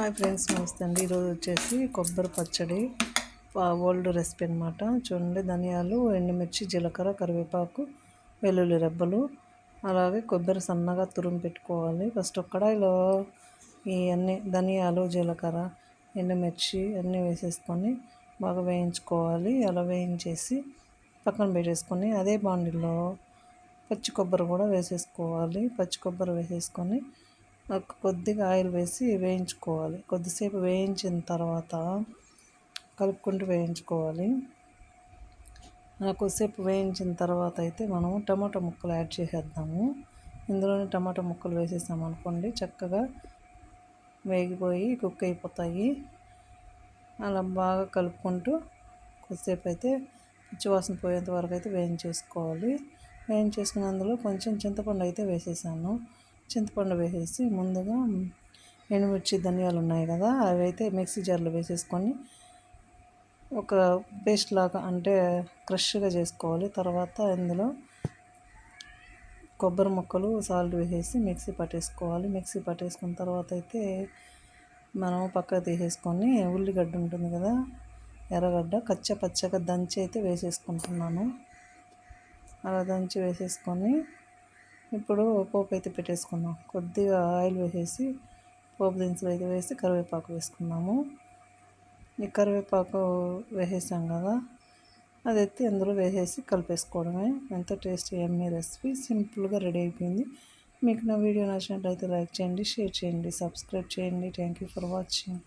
Hi నమస్తే అండి. ఈరోజు వచ్చేసి కొబ్బరి పచ్చడి ఓల్డ్ రెసిపీ అనమాట చూడండి ధనియాలు ఎండుమిర్చి జీలకర్ర కరివేపాకు వెల్లుల్లి రెబ్బలు అలాగే కొబ్బరి సన్నగా తురుము పెట్టుకోవాలి. ఫస్ట్ ఒక కడాయిలో ఈ అన్ని ధనియాలు జీలకర్ర ఎండుమిర్చి అన్నీ వేసేసుకొని బాగా వేయించుకోవాలి. అలా వేయించేసి పక్కన పెట్టేసుకొని అదే బాండిలో పచ్చి కొబ్బరి కూడా వేసేసుకోవాలి. పచ్చి కొబ్బరి వేసేసుకొని కొద్దిగా ఆయిల్ వేసి వేయించుకోవాలి. కొద్దిసేపు వేయించిన తర్వాత కలుపుకుంటూ వేయించుకోవాలి. అలా కొద్దిసేపు వేయించిన తర్వాత అయితే మనము టమాటా ముక్కలు యాడ్ చేసేద్దాము. ఇందులోనే టమాటా ముక్కలు వేసేసాం అనుకోండి చక్కగా వేగిపోయి కుక్ అయిపోతాయి. అలా బాగా కలుపుకుంటూ కొద్దిసేపు అయితే పచ్చివాసన పోయేంత వరకు అయితే వేయించేసుకోవాలి. వేయించేసుకున్నందులో కొంచెం చింతపండు అయితే వేసేసాను. చింతపండు వేసేసి ముందుగా ఎండుమిర్చి ధనియాలు ఉన్నాయి కదా అవి అయితే మిక్సీ జార్లో వేసేసుకొని ఒక పేస్ట్ లాగా అంటే క్రష్గా చేసుకోవాలి. తర్వాత ఇందులో కొబ్బరి ముక్కలు సాల్ట్ వేసేసి మిక్సీ పట్టేసుకోవాలి. మిక్సీ పట్టేసుకున్న తర్వాత అయితే మనం పక్కకు తీసేసుకొని ఉల్లిగడ్డ ఉంటుంది కదా ఎర్రగడ్డ కచ్చ పచ్చగా దంచి అయితే వేసేసుకుంటున్నాను. అలా దంచి వేసేసుకొని ఇప్పుడు పోపు అయితే పెట్టేసుకుందాం. కొద్దిగా ఆయిల్ వేసేసి పోపు దినుసులు అయితే వేసి కరివేపాకు వేసుకున్నాము ఈ కరివేపాకు వేసేసాం కదా అది ఎత్తి అందులో వేసేసి కలిపేసుకోవడమే. ఎంతో టేస్టీ ఎమ్మీ రెసిపీ సింపుల్గా రెడీ అయిపోయింది. మీకు నా వీడియో నచ్చినట్లయితే లైక్ చేయండి షేర్ చేయండి సబ్స్క్రైబ్ చేయండి. Thank you for watching